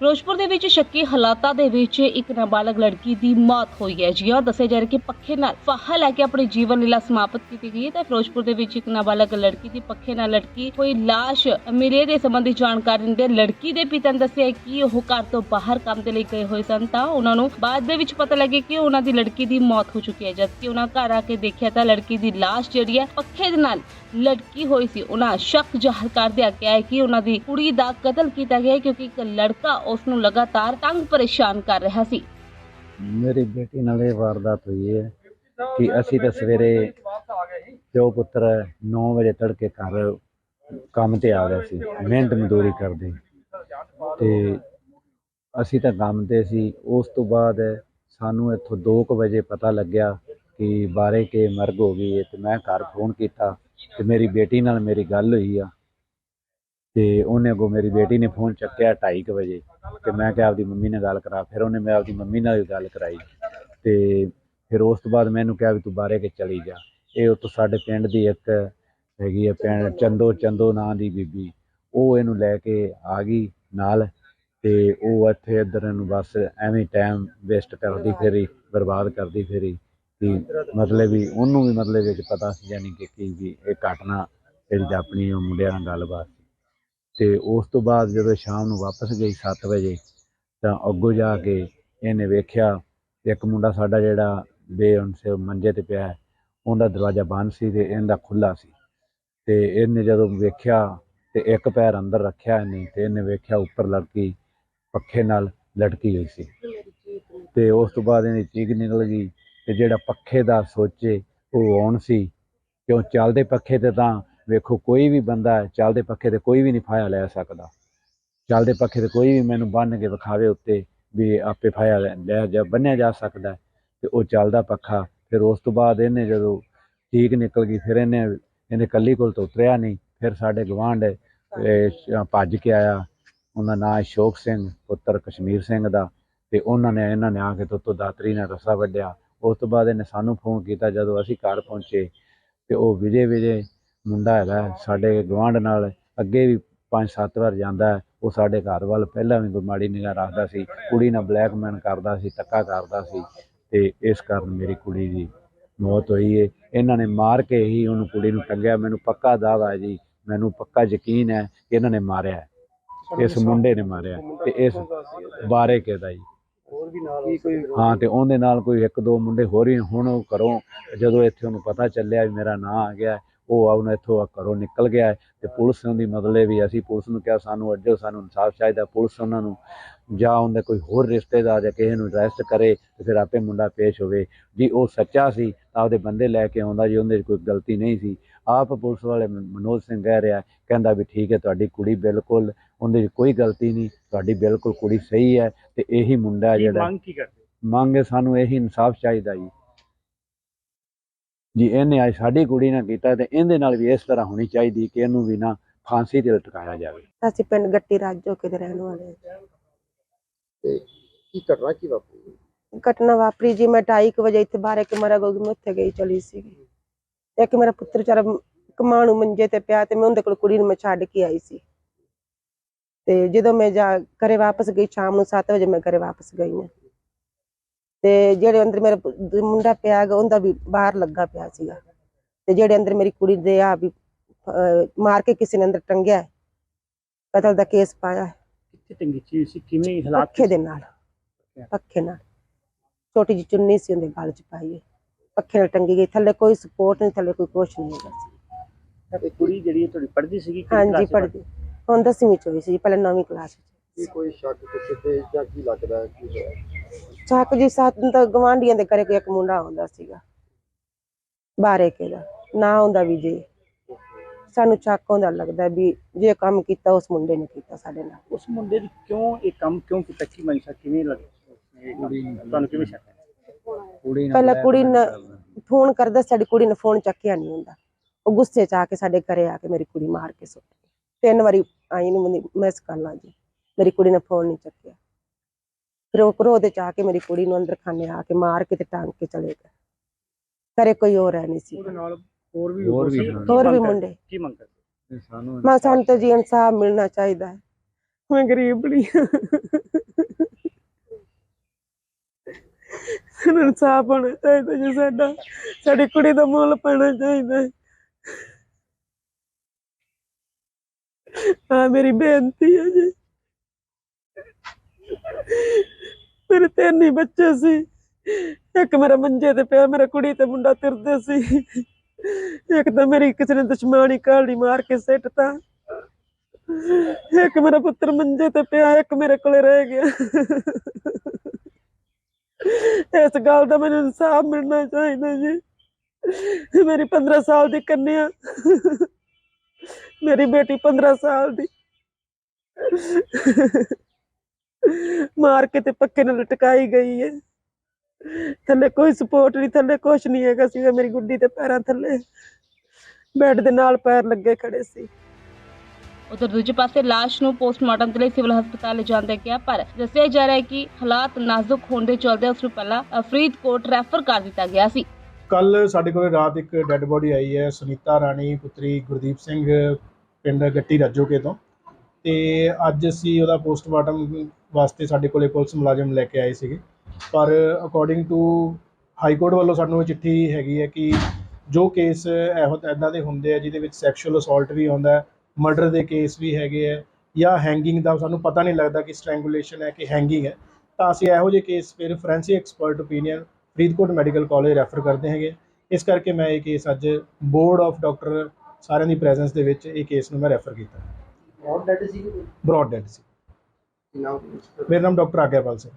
ਫਿਰੋਜ਼ਪੁਰ ਦੇ ਵਿੱਚ ਸ਼ੱਕੀ ਹਾਲਾਤਾਂ ਦੇ ਵਿੱਚ ਇੱਕ ਨਾਬਾਲਗ ਲੜਕੀ ਦੀ ਮੌਤ ਹੋਈ ਹੈ ਜੀ। ਹਾਂ ਦੱਸਿਆ ਜਾ ਰਿਹਾ ਕਿ ਪੱਖੇ ਨਾਲ ਫਾਹਾ ਲੈ ਕੇ ਆਪਣੀ ਜੀਵਨ ਲੀਲਾ ਸਮਾਪਤ ਕੀਤੀ ਗਈ ਹੈ। ਤਾਂ ਫਿਰੋਜ਼ਪੁਰ ਦੇ ਵਿੱਚ ਇੱਕ ਨਾਬਾਲਗ ਲੜਕੀ ਦੀ ਪੱਖੇ ਨਾਲ ਲਟਕੀ ਹੋਈ ਲਾਸ਼ ਮਿਲੇ ਦੇ ਸੰਬੰਧੀ ਜਾਣਕਾਰੀ ਦਿੰਦੇ ਲੜਕੀ ਦੇ ਪਿਤਾ ਨੇ ਦੱਸਿਆ ਕਿ ਉਹ ਘਰ ਤੋਂ ਬਾਹਰ ਕੰਮ ਦੇ ਲਈ ਗਏ ਹੋਏ ਸਨ। ਤਾਂ ਉਹਨਾਂ ਨੂੰ ਬਾਅਦ ਦੇ ਵਿੱਚ ਪਤਾ ਲੱਗੇ ਕਿ ਉਹਨਾਂ ਦੀ ਲੜਕੀ ਦੀ ਮੌਤ ਹੋ ਚੁੱਕੀ ਹੈ। ਜਦਕਿ ਉਹਨਾਂ ਘਰ ਆ ਕੇ ਦੇਖਿਆ ਤਾਂ ਲੜਕੀ ਦੀ ਲਾਸ਼ ਜਿਹੜੀ ਹੈ ਪੱਖੇ ਦੇ ਨਾਲ ਲਟਕੀ ਹੋਈ ਸੀ। ਉਹਨਾਂ ਸ਼ੱਕ ਜ਼ਾਹਰ ਕਰਦਿਆਂ ਕਿਹਾ ਕਿ ਉਹਨਾਂ ਦੀ ਕੁੜੀ ਦਾ ਕਤਲ ਕੀਤਾ ਗਿਆ ਕਿਉਂਕਿ ਇੱਕ ਲੜਕਾ ਉਸ ਨੂੰ ਲਗਾਤਾਰ ਤੰਗ ਪਰੇਸ਼ਾਨ ਕਰ ਰਿਹਾ ਸੀ। ਮੇਰੀ ਬੇਟੀ ਨਾਲ ਇਹ ਵਾਰਦਾਤ ਹੋਈ ਹੈ ਕਿ ਅਸੀਂ ਤਾਂ ਸਵੇਰੇ ਪਿਓ ਪੁੱਤਰ 9 ਵਜੇ ਤੜਕੇ ਘਰ ਕੰਮ ਤੇ ਆ ਗਏ ਸੀ, ਮਿਹਨਤ ਮਜ਼ਦੂਰੀ ਕਰਦੇ। ਤੇ ਅਸੀਂ ਤਾਂ ਕੰਮ ਤੇ ਸੀ, ਉਸ ਤੋਂ ਬਾਅਦ ਸਾਨੂੰ ਇੱਥੋਂ 2:00 ਵਜੇ ਪਤਾ ਲੱਗਿਆ ਕਿ ਬਾਰੇ ਕੇ ਮਰਗ ਹੋ ਗਈ ਹੈ ਤੇ ਮੈਂ ਘਰ ਫੋਨ ਕੀਤਾ ਤੇ ਮੇਰੀ ਬੇਟੀ ਨਾਲ ਮੇਰੀ ਗੱਲ ਹੋਈ ਆ। ਤੇ ਉਹਨੇ ਅੱਗੋਂ ਮੇਰੀ ਬੇਟੀ ਨੇ ਫੋਨ ਚੱਕਿਆ 2:30 ਵਜੇ ਤੇ ਮੈਂ ਕਿਹਾ ਆਪਦੀ ਮੰਮੀ ਨਾਲ ਗੱਲ ਕਰਾ। ਫਿਰ ਉਹਨੇ ਮੈਂ ਆਪਦੀ ਮੰਮੀ ਨਾਲ ਵੀ ਗੱਲ ਕਰਾਈ ਤੇ ਫਿਰ ਉਸ ਤੋਂ ਬਾਅਦ ਮੈਨੂੰ ਕਿਹਾ ਵੀ ਤੂੰ ਬਾਰੇ ਕੇ ਚਲੀ ਜਾ। ਇਹ ਉੱਥੋਂ ਸਾਡੇ ਪਿੰਡ ਦੀ ਇੱਕ ਹੈਗੀ ਹੈ ਪਿੰਡ ਚੰਦੋ ਚੰਦੋ ਨਾਂ ਦੀ ਬੀਬੀ। ਉਹ ਇਹਨੂੰ ਲੈ ਕੇ ਆ ਗਈ ਨਾਲ ਤੇ ਉਹ ਇੱਥੇ ਇੱਧਰ ਨੂੰ ਬਸ ਐਵੇਂ ਟਾਈਮ ਵੇਸਟ ਕਰਦੀ ਫਿਰੀ, ਬਰਬਾਦ ਕਰਦੀ ਫਿਰੀ ਕਿ ਮਤਲਬ ਵੀ ਉਹਨੂੰ ਵੀ ਮਤਲਬ ਵਿੱਚ ਪਤਾ ਸੀ ਯਾਨੀ ਕਿ ਕੀ, ਵੀ ਇਹ ਘਟਨਾ ਜਿਹੜੀ ਤਾਂ ਆਪਣੀ ਮੁੰਡਿਆਂ ਨਾਲ ਗੱਲਬਾਤ ਤੇ ਉਸ ਤੋਂ ਬਾਅਦ ਜਦੋਂ ਸ਼ਾਮ ਨੂੰ ਵਾਪਸ ਗਈ 7 ਵਜੇ, ਤਾਂ ਅੱਗੋਂ ਜਾ ਕੇ ਇਹਨੇ ਵੇਖਿਆ, ਇੱਕ ਮੁੰਡਾ ਸਾਡਾ ਜਿਹੜਾ ਬੇਅੰਸ ਮੰਜੇ ਤੇ ਪਿਆ ਉਹਦਾ ਦਰਵਾਜ਼ਾ ਬੰਦ ਸੀ ਤੇ ਇਹਦਾ ਖੁੱਲਾ ਸੀ। ਤੇ ਇਹਨੇ ਜਦੋਂ ਵੇਖਿਆ ਤੇ ਇੱਕ ਪੈਰ ਅੰਦਰ ਰੱਖਿਆ ਇਹਨੇ, ਤੇ ਇਹਨੇ ਵੇਖਿਆ ਉੱਪਰ ਲੜਕੀ ਪੱਖੇ ਨਾਲ ਲਟਕੀ ਹੋਈ ਸੀ। ਤੇ ਉਸ ਤੋਂ ਬਾਅਦ ਇਹਦੀ ਚੀਕ ਨਿਕਲ ਗਈ ਤੇ ਜਿਹੜਾ ਪੱਖੇ ਦਾ ਸੋਚੇ ਉਹ ਆਉਣ ਸੀ, ਕਿਉਂ ਚੱਲਦੇ ਪੱਖੇ ਤੇ ਤਾਂ ਵੇਖੋ, ਕੋਈ ਵੀ ਬੰਦਾ ਚੱਲਦੇ ਪੱਖੇ ਤੇ ਕੋਈ ਵੀ ਨਹੀਂ ਫਾਇਆ ਲੈ ਸਕਦਾ। ਚੱਲਦੇ ਪੱਖੇ ਤੇ ਕੋਈ ਵੀ ਮੈਨੂੰ ਬੰਨ ਕੇ ਵਿਖਾਵੇ ਉੱਤੇ ਵੀ ਆਪੇ ਫਾਇਆ ਲੈ ਲੈ ਜਾ ਬੰਨਿਆ ਜਾ ਸਕਦਾ ਹੈ। ਤੇ ਉਹ ਚੱਲਦਾ ਪੱਖਾ, ਫਿਰ ਉਸ ਤੋਂ ਬਾਅਦ ਇਹਨੇ ਜਦੋਂ ਠੀਕ ਨਿਕਲ ਗਈ, ਫਿਰ ਇਹਨੇ ਇਹਨੇ ਕੱਲੀ ਕੋਲ ਤੋਂ ਉਤਰਿਆ ਨਹੀਂ। ਫਿਰ ਸਾਡੇ ਗਵਾਂਢ ਭੱਜ ਕੇ ਆਇਆ। ਉਹਦਾ ਨਾਂ ਅਸ਼ੋਕ ਸਿੰਘ, ਪੁੱਤਰ ਕਸ਼ਮੀਰ ਸਿੰਘ ਦਾ। ਤੇ ਉਹਨਾਂ ਨੇ, ਇਹਨਾਂ ਨੇ ਆ ਕੇ ਤੋਂ ਦਾਤਰੀ ਨਾਲ ਰੱਸਾ ਵੱਢਿਆ। ਉਸ ਤੋਂ ਬਾਅਦ ਇਹਨੇ ਸਾਨੂੰ ਫੋਨ ਕੀਤਾ ਜਦੋਂ ਅਸੀਂ ਘਰ ਪਹੁੰਚੇ। ਤੇ ਉਹ ਵਿਜੇ ਵਿਜੇ ਮੁੰਡਾ ਹੈਗਾ ਸਾਡੇ ਗਵਾਂਢ ਨਾਲ ਅੱਗੇ ਵੀ ਪੰਜ ਸੱਤ ਵਾਰ ਜਾਂਦਾ ਹੈ। ਉਹ ਸਾਡੇ ਘਰ ਵੱਲ ਪਹਿਲਾਂ ਵੀ ਕੋਈ ਮਾੜੀ ਨਿਗਾਹ ਰੱਖਦਾ ਸੀ ਕੁੜੀ ਨਾਲ ਬਲੈਕਮੇਲ ਕਰਦਾ ਸੀ ਧੱਕਾ ਕਰਦਾ ਸੀ ਤੇ ਇਸ ਕਾਰਨ ਮੇਰੀ ਕੁੜੀ ਦੀ ਮੌਤ ਹੋਈ ਹੈ ਇਹਨਾਂ ਨੇ ਮਾਰ ਕੇ ਹੀ ਉਹਨੂੰ ਕੁੜੀ ਨੂੰ ਟੰਗਿਆ ਮੈਨੂੰ ਪੱਕਾ ਦਾਵਾ ਹੈ ਜੀ ਮੈਨੂੰ ਪੱਕਾ ਯਕੀਨ ਹੈ ਕਿ ਇਹਨਾਂ ਨੇ ਮਾਰਿਆ ਹੈ। ਇਸ ਮੁੰਡੇ ਨੇ ਮਾਰਿਆ ਤੇ ਇਸ ਬਾਰੇ ਕਿਹਦਾ ਜੀ ਹੋਰ ਵੀ ਨਾਲ ਕੀ ਕੋਈ ਹਾਂ ਤੇ ਉਹਦੇ ਨਾਲ ਕੋਈ ਇੱਕ ਦੋ ਮੁੰਡੇ ਹੋਰ ਹੀ ਹੁਣ ਉਹ ਘਰੋਂ ਜਦੋਂ ਇੱਥੇ ਉਹਨੂੰ ਪਤਾ ਚੱਲਿਆ ਵੀ ਮੇਰਾ ਨਾਂ ਆ ਗਿਆ ਹੈ, ਉਹ ਆਉਣ ਇੱਥੋਂ ਘਰੋਂ ਨਿਕਲ ਗਿਆ ਹੈ ਤੇ ਪੁਲਿਸ ਦੀ ਮਤਲਬ ਵੀ ਅਸੀਂ ਪੁਲਿਸ ਨੂੰ ਕਿਹਾ ਸਾਨੂੰ ਅੱਜੋ ਸਾਨੂੰ ਇਨਸਾਫ ਚਾਹੀਦਾ ਪੁਲਿਸ ਉਹਨਾਂ ਨੂੰ ਜਾਂ ਉਹਦੇ ਕੋਈ ਹੋਰ ਰਿਸ਼ਤੇਦਾਰ ਜਾਂ ਕਿਸੇ ਨੂੰ ਅਰੈਸਟ ਕਰੇ ਤੇ ਫਿਰ ਆਪੇ ਮੁੰਡਾ ਪੇਸ਼ ਹੋਵੇ। ਜੀ ਉਹ ਸੱਚਾ ਸੀ ਤਾਂ ਉਹਦੇ ਬੰਦੇ ਲੈ ਕੇ ਆਉਂਦਾ ਜੀ ਉਹਦੇ ਕੋਈ ਗਲਤੀ ਨਹੀਂ ਸੀ। ਆਪ ਪੁਲਿਸ ਵਾਲੇ ਮਨੋਜ ਸਿੰਘ ਕਹਿ ਰਿਹਾ ਕਹਿੰਦਾ ਵੀ ਠੀਕ ਹੈ ਤੁਹਾਡੀ ਕੁੜੀ ਬਿਲਕੁਲ ਉਹਦੇ 'ਚ ਕੋਈ ਗਲਤੀ ਨਹੀਂ ਤੁਹਾਡੀ ਬਿਲਕੁਲ ਕੁੜੀ ਸਹੀ ਹੈ ਤੇ ਇਹੀ ਮੁੰਡਾ ਜਿਹੜਾ ਮੰਗ ਕੀ ਕਰਦੇ? ਮੰਗ ਸਾਨੂੰ ਇਹੀ ਇਨਸਾਫ ਚਾਹੀਦਾ ਜੀ। ਜੀ ਇਹਨੇ ਅੱਜ ਸਾਡੀ ਕੁੜੀ ਨਾਲ ਕੀਤਾ ਤੇ ਇਹਦੇ ਨਾਲ ਵੀ ਇਸ ਤਰ੍ਹਾਂ ਹੋਣੀ ਚਾਹੀਦੀ ਕਿ ਇਹਨੂੰ ਵੀ ਨਾ ਫਾਂਸੀ ਤੇ ਲਟਕਾਇਆ ਜਾਵੇ। ਅਸੀਂ ਪਿੰਡ ਗੱਟੀ ਰਾਜੋ ਕੇ ਦੇ ਰਹਿਣ ਵਾਲੇ ਹਾਂ। ਤੇ ਕੀ ਘਟਨਾ ਕੀ ਵਾਪਰੀ? ਘਟਨਾ ਵਾਪਰੀ ਜੀ ਮੈਂ 2:30 ਵਜੇ ਇੱਥੇ ਬਾਹਰ ਇੱਕ ਮਰਾ ਗੋਗੀ ਮੈਂ ਉੱਥੇ ਗਈ ਚਲੀ ਸੀਗੀ। ਇੱਕ ਮੇਰਾ ਪੁੱਤਰ ਵਿਚਾਰਾ ਕਮਾਣੂ ਮੰਜੇ ਤੇ ਪਿਆ ਤੇ ਮੈਂ ਉਹਦੇ ਕੋਲ ਕੁੜੀ ਨੂੰ ਮੈਂ ਛੱਡ ਕੇ ਆਈ ਸੀ। ਤੇ ਜਦੋਂ ਮੈਂ ਜਾ ਘਰੇ ਵਾਪਸ ਗਈ ਸ਼ਾਮ ਨੂੰ 7 ਵਜੇ ਮੈਂ ਘਰੇ ਵਾਪਸ ਗਈ ਹਾਂ। ਤੇ ਜਿਹੜੇ ਅੰਦਰ ਮੇਰਾ ਮੁੰਡਾ ਪਿਆ ਗਾ ਉਹਦਾ ਵੀ ਬਾਹਰ ਲੱਗਾ ਪਿਆ ਸੀਗਾ। ਤੇ ਜਿਹੜੇ ਅੰਦਰ ਮੇਰੀ ਕੁੜੀ ਦੇ ਆ ਵੀ ਮਾਰ ਕੇ ਕਿਸੇ ਨੇ ਅੰਦਰ ਟੰਗਿਆ ਹੈ। ਕਤਲ ਦਾ ਕੇਸ ਪਾਇਆ ਹੈ। ਕਿੱਥੇ ਟੰਗੀ ਚੀਜ਼ ਸੀ? ਕਿਵੇਂ ਹਾਲਾਤ ਪੱਖੇ ਦੇ ਨਾਲ। ਪੱਖੇ ਨਾਲ? ਛੋਟੀ ਜਿਹੀ ਚੁੰਨੀ ਸੀ ਉਹਦੇ ਗਲ 'ਚ ਪਾਈ ਪੱਖੇ ਨਾਲ ਟੰਗੀ ਗਈ। ਥੱਲੇ ਕੋਈ ਸਪੋਰਟ ਨਹੀਂ ਥੱਲੇ ਕੋਈ ਕੁਛ ਨਹੀਂ ਹੈਗਾ ਸੀ। ਤੇ ਕੁੜੀ ਜਿਹੜੀ ਹੈ ਤੁਹਾਡੀ ਪੜ੍ਹਦੀ ਸੀਗੀ? ਕਿਹੜੀ ਹਾਂਜੀ ਪੜ੍ਹਦੀ। ਹੁਣ ਦਸਵੀਂ ਚ ਹੋਈ ਸੀ ਪਹਿਲਾਂ ਨੌਵੀਂ ਕਲਾਸ ਕੀ ਵਿੱਚ ਕੋਈ ਸ਼ੱਕ ਕਿਸੇ ਤੇ ਜਾਂ ਕੀ ਲੱਗਦਾ ਕੀ ਹੋਇਆ? ਚੱਕ ਜੀ ਸਾਥ ਤਾਂ ਗਵਾਂਢੀਆਂ ਦੇ ਘਰੇ ਕੋਈ ਇੱਕ ਮੁੰਡਾ ਹੁੰਦਾ ਸੀਗਾ। ਬਾਰੇ ਕੇ ਦਾ ਨਾ ਹੁੰਦਾ ਵੀ ਜੀ। ਸਾਨੂੰ ਚੱਕ ਹੁੰਦਾ ਲੱਗਦਾ ਵੀ ਜੇ ਕੰਮ ਕੀਤਾ ਉਸ ਮੁੰਡੇ ਨੇ ਕੀਤਾ ਸਾਡੇ ਨਾਲ। ਉਸ ਮੁੰਡੇ ਦੀ ਕਿਉਂ ਇਹ ਕੰਮ ਕਿਉਂ ਕੀਤਾ? ਕੀ ਮਨਸ਼ਾ ਕਿਵੇਂ ਲੱਗ? ਇਹ ਕੰਮ? ਤੁਹਾਨੂੰ ਕਿਵੇਂ ਸ਼ੱਕ ਹੈ ਕੁੜੀ ਨਾਲ ਪਹਿਲਾਂ ਕੁੜੀ ਨੇ। ਫੋਨ ਕਰਦਾ ਸਾਡੀ ਕੁੜੀ ਨੇ ਫੋਨ ਚੱਕਿਆ ਨਹੀਂ ਹੁੰਦਾ। ਉਹ ਗੁੱਸੇ ਚ ਆ ਕੇ ਸਾਡੇ ਘਰੇ ਆ ਕੇ ਮੇਰੀ ਕੁੜੀ ਮਾਰ ਕੇ ਸੁੱਟ ਗਈ। ਤਿੰਨ ਵਾਰੀ ਆਈ ਨੂੰ ਮਿਸ ਕਾਲਾਂ ਜੀ। ਮੇਰੀ ਕੁੜੀ ਨੇ ਫੋਨ ਨਹੀਂ ਚੱਕਿਆ। ਫਿਰ ਉਹ ਕਰੋ ਚ ਆ ਕੇ ਮੇਰੀ ਕੁੜੀ ਨੂੰ ਅੰਦਰ ਖਾਨੇ ਆ ਕੇ ਮਾਰ ਕੇ ਤੇ ਟਾਂਗ ਕੇ ਚਲੇ ਗਏ। ਘਰੇ ਕੋਈ ਹੋਰ ਹੈ ਨਹੀਂ ਸੀ। ਉਹਦੇ ਨਾਲ ਹੋਰ ਵੀ ਹੋਰ ਹੋਰ? ਮੁੰਡੇ। ਕੀ ਮੰਗ ਕਰਦੇ? ਤੇ ਸਾਨੂੰ ਮੈਂ ਸਾਨੂੰ ਤਾਂ ਜੀ ਇਨਸਾਫ ਮਿਲਣਾ ਚਾਹੀਦਾ ਹੈ। ਮੈਂ ਗਰੀਬ ਨਹੀਂ ਸਾਨੂੰ ਇਨਸਾਫ ਹੋਣਾ ਚਾਹੀਦਾ ਜੀ ਸਾਡਾ। ਸਾਡੀ ਕੁੜੀ ਦਾ ਮੁੱਲ ਪੈਣਾ ਚਾਹੀਦਾ ਹੈ। ਆ ਮੇਰੀ ਬੇਨਤੀ ਹੈ ਜੀ। ਮੇਰੇ ਤਿੰਨ ਹੀ ਬੱਚੇ ਸੀ। ਇੱਕ ਮੇਰਾ ਮੰਜੇ ਤੇ ਪਿਆ, ਮੇਰਾ ਕੁੜੀ ਤੇ ਮੁੰਡਾ ਤਿਰਦੇ ਸੀ। ਇੱਕ ਤਾਂ ਮੇਰੀ ਕਿਸੇ ਨੇ ਦੁਸ਼ਮਣੀ ਕਾਲੀ ਮਾਰ ਕੇ ਸਿੱਟਤਾ। ਇੱਕ ਮੇਰਾ ਪੁੱਤਰ ਮੰਜੇ ਤੇ ਪਿਆ, ਇੱਕ ਮੇਰੇ ਕੋਲੇ ਰਹਿ ਗਿਆ। ਇਸ ਗੱਲ ਦਾ ਮੈਨੂੰ ਇਨਸਾਫ ਮਿਲਣਾ ਚਾਹੀਦਾ ਜੀ। ਮੇਰੀ 15 ਸਾਲ ਦੀ ਕੰਨਿਆ, ਮੇਰੀ ਬੇਟੀ 15 ਸਾਲ ਦੀ। ਮਾਰ ਕੇ ਤੇ ਪੱਕੇ ਨਾਲ ਲਟਕਾਈ ਗਈ ਹੈ ਥੱਲੇ ਕੋਈ ਸਪੋਰਟ ਨਹੀਂ ਥੱਲੇ ਕੁਛ ਨਹੀਂ ਹੈਗਾ ਸੀਗਾ ਮੇਰੀ ਗੁੱਡੀ ਦੇ ਪੈਰਾਂ ਥੱਲੇ। ਬੈੱਡ ਦੇ ਨਾਲ ਪੈਰ ਲੱਗੇ ਖੜੇ ਸੀ। ਉਧਰ ਦੂਜੇ ਪਾਸੇ ਲਾਸ਼ ਨੂੰ ਪੋਸਟਮਾਰਟਮ ਲਈ ਸਿਵਲ ਹਸਪਤਾਲ ਲਿਜਾਂਦਾ ਗਿਆ ਪਰ ਦੱਸਿਆ ਜਾ ਰਿਹਾ ਹੈ ਕਿ ਹਾਲਾਤ ਨਾਜ਼ੁਕ ਹੋਣ ਦੇ ਚਲਦੇ ਉਸ ਨੂੰ ਪਹਿਲਾਂ ਫਰੀਦਕੋਟ ਰੈਫਰ ਕਰ ਦਿੱਤਾ ਗਿਆ ਸੀ। ਕੱਲ ਸਾਡੇ ਕੋਲ ਰਾਤ ਇੱਕ ਡੈੱਡ ਬੋਡੀ ਆਈ ਹੈ ਸੁਨੀਤਾ ਰਾਣੀ ਪੁੱਤਰੀ ਗੁਰਦੀਪ ਸਿੰਘ ਪਿੰਡ ਗੱਟੀ ਰਾਜੋਕੇ ਤੋਂ। ਤੇ ਅੱਜ ਅਸੀਂ ਉਹਦਾ ਪੋਸਟਮਾਰਟਮ ਵਾਸਤੇ ਸਾਡੇ ਕੋਲੇ ਪੁਲਿਸ ਮੁਲਾਜ਼ਮ ਲੈ ਕੇ ਆਏ ਸੀਗੇ। ਪਰ ਅਕੋਰਡਿੰਗ ਟੂ ਹਾਈ ਕੋਰਟ ਵੱਲੋਂ ਸਾਨੂੰ ਇਹ ਚਿੱਠੀ ਹੈਗੀ ਹੈ ਕਿ ਜੋ ਕੇਸ ਇਹੋ ਇਦਾਂ ਦੇ ਹੁੰਦੇ ਆ ਜਿਹਦੇ ਵਿੱਚ ਸੈਕਸ਼ੂਅਲ ਅਸੌਲਟ ਵੀ ਆਉਂਦਾ ਹੈ ਮਰਡਰ ਦੇ ਕੇਸ ਵੀ ਹੈਗੇ ਆ ਜਾਂ ਹੈਂਗਿੰਗ ਦਾ ਸਾਨੂੰ ਪਤਾ ਨਹੀਂ ਲੱਗਦਾ ਕਿ ਸਟ੍ਰੈਂਗੂਲੇਸ਼ਨ ਹੈ ਕਿ ਹੈਂਗਿੰਗ ਹੈ। ਤਾਂ ਅਸੀਂ ਇਹੋ ਜਿਹੇ ਕੇਸ ਫਿਰ forensic expert opinion Faridkot medical college refer ਕਰਦੇ ਹੈਗੇ ਇਸ ਕਰਕੇ ਮੈਂ ਇਹ ਕੇਸ ਅੱਜ ਬੋਰਡ ਆਫ ਡਾਕਟਰ ਸਾਰਿਆਂ ਦੀ ਪ੍ਰੈਜ਼ੈਂਸ ਦੇ ਵਿੱਚ ਇਹ ਕੇਸ ਨੂੰ ਮੈਂ ਰੈਫਰ ਕੀਤਾ। ਬਹੁਤ ਡੈਡ ਸੀ ਬ੍ਰੌਡ ਡੈਡ ਸੀ। ਮੇਰਾ ਨਾਮ ਡਾਕਟਰ ਆਗਿਆਪਾਲ ਸਿੰਘ।